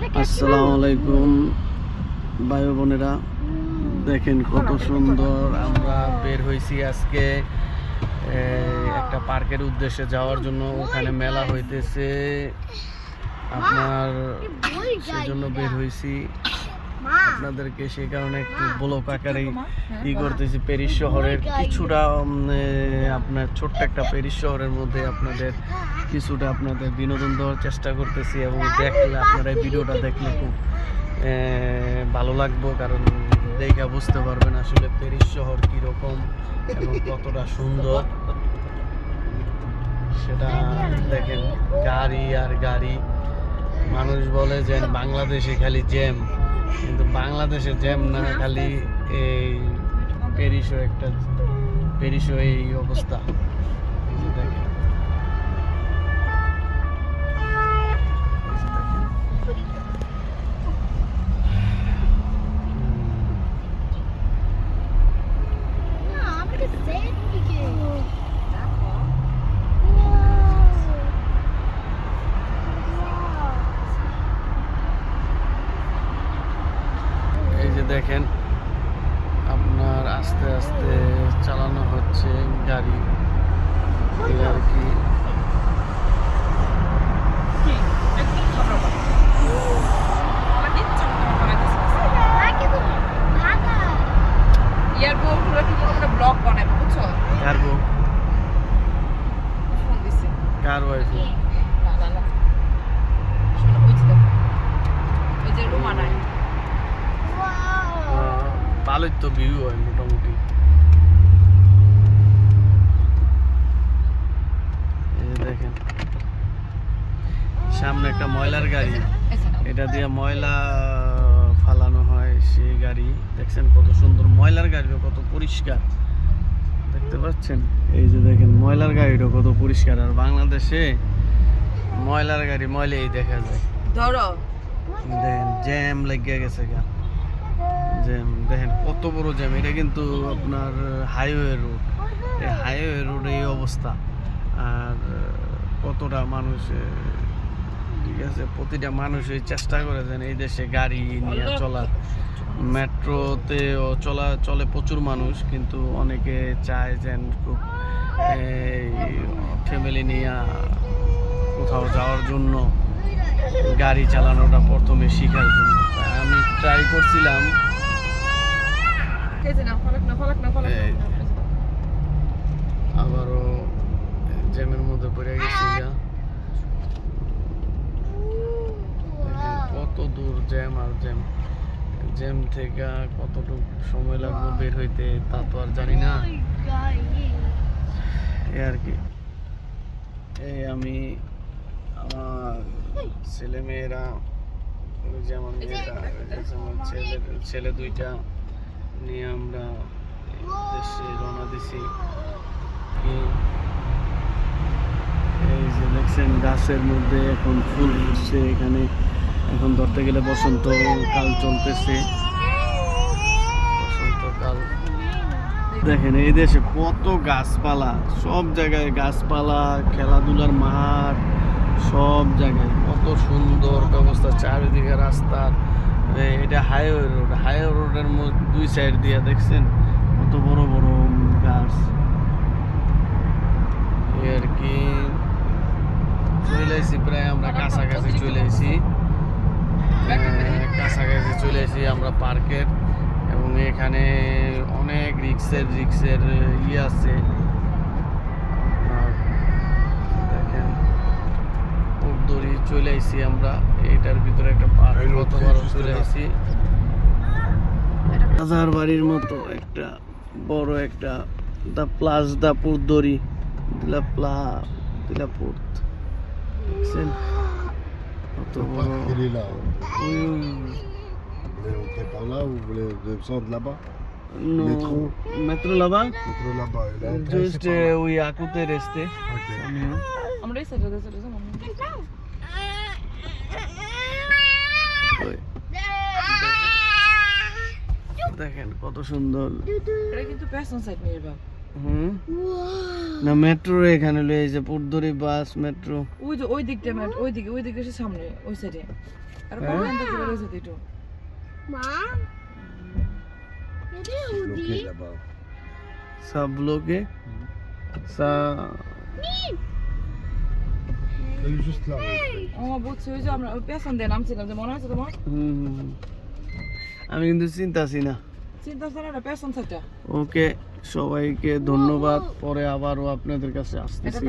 আসসালামু আলাইকুম ভাই বোনেরা দেখেন কত সুন্দর আমরা বের হয়েছি আজকে একটা পার্কের উদ্দেশ্যে যাওয়ার জন্য। ওখানে মেলা হইতেছে। আপনার সেজন্য বের হয়েছি আপনাদেরকে সেই কারণে একটু ব্লক আকারে ই করতেছি প্যারিস শহরের কিছুটা আপনার ছোট্ট একটা প্যারিস শহরের মধ্যে আপনাদের কিছুটা আপনাদের বিনোদন দেওয়ার চেষ্টা করতেছি এবং দেখলে আপনারা এই ভিডিওটা দেখলে খুব ভালো লাগবো, কারণ দেখে বুঝতে পারবেন আসলে প্যারিস শহর কীরকম এবং কতটা সুন্দর। সেটা দেখেন, গাড়ি আর গাড়ি। মানুষ বলে যে বাংলাদেশে খালি জ্যাম, কিন্তু বাংলাদেশে জ্যাম না, খালি এই প্যারিসও একটা, প্যারিসও এই অবস্থা। দেখেন এই যে দেখেন। আপনার আস্তে আস্তে চালানো হচ্ছে গাড়ি আর কি নাই ভালোই তো ভিউ হয় মোটামুটি। দেখেন। সামনে একটা ময়লার গাড়ি। এটা দিয়ে ময়লা ফালানো হয় সেই গাড়ি। দেখছেন কত সুন্দর ময়লার গাড়িও কত পরিষ্কার। দেখতে পাচ্ছেন? এই যে দেখেন ময়লার গাড়িটা কত পরিষ্কার। আর বাংলাদেশে ময়লার গাড়ি ময়লাই দেখা যায়। ধরো। দেখেন জ্যাম লেগে গেছে গা। জ্যাম দেখেন কত বড় জ্যাম। এটা কিন্তু আপনার হাইওয়ে রোড। এই হাইওয়ে রোড এই অবস্থা। আর কতটা মানুষ ঠিক আছে প্রতিটা মানুষই চেষ্টা করে যেন এই দেশে গাড়ি নিয়ে চলার। মেট্রোতেও চলা চলে প্রচুর মানুষ কিন্তু অনেকে চায় যেন খুব ফ্যামিলি নিয়ে কোথাও যাওয়ার জন্য গাড়ি চালানোটা প্রথমে শেখার জন্য। আমি ট্রাই করছিলাম। আবারও জ্যামের মধ্যে পড়ে গেছি কত দূর জ্যাম আর জ্যাম। জ্যাম থেকে কতটুকু সময় লাগবে বের হইতে তা তো আর জানি না। এই আর কি। এই আমি আমার ছেলে মেয়েরা ওই যে আমার মেয়েটা আমার ছেলে ছেলে দুইটা নিয়ে আমরা দেশে রওনা দিছি। এই যে দেখছেন গাছের মধ্যে এখন ফুল ফুটছে এখানে এখন ধরতে গেলে বসন্ত কাল চলতেছে। বসন্তকাল দেখেন, এই দেশে কত গাছপালা, সব জায়গায় গাছপালা, খেলাধুলার মাঠ, সব জায়গায়। কত সুন্দর ব্যবস্থা চারিদিকে রাস্তা। এটা হাইওয়ে রোড। হাইওয়ে রোডের মধ্যে দুই সাইড দিয়ে, দেখছেন? কত বড় বড় গাছ। আর কি। চলে এসেছি প্রায়, আমরা কাছাকাছি চলে এসেছি কাছাকাছি চলে এসেছি আমরা পার্কের এবং এখানে অনেক রিক্সের রিক্সের ইয়ে আছে। দেখেন উদ্দরি চলে এসেছি আমরা। এটার ভিতরে একটা পার্ক গতবারও চলে এসেছি। হাজার বাড়ির মতো একটা বড় একটা দা প্লাস দা পুরদরি দিলা প্লা দিলা দেখছেন? কত বড় là. voulez descendre là-bas no Métro. metro là-bas Métro là-bas. Là, après, just c'est par là. uh, we akute reste Ok. আমরা এই সাইডে এই সাইডে যাব দেখেন কত সুন্দর এটা কিন্তু প্যাশন সাইড নিয়ে বাবা হুম? না মেট্রো এখানে লয়ে যে পুরদরি বাস মেট্রো ওই যে ওই দিকটা মেট্রো ওই দিকে ওই দিকে সামনে ওই সাইডে আর কোন দিকে রয়েছে দিটো মা? এদি উদি। সব লোকে? সা আমি কিন্তু চিন্তা আছি না। চিন্তা ওকে। সবাইকে ধন্যবাদ। পরে আবারও আপনাদের কাছে আসতেছি।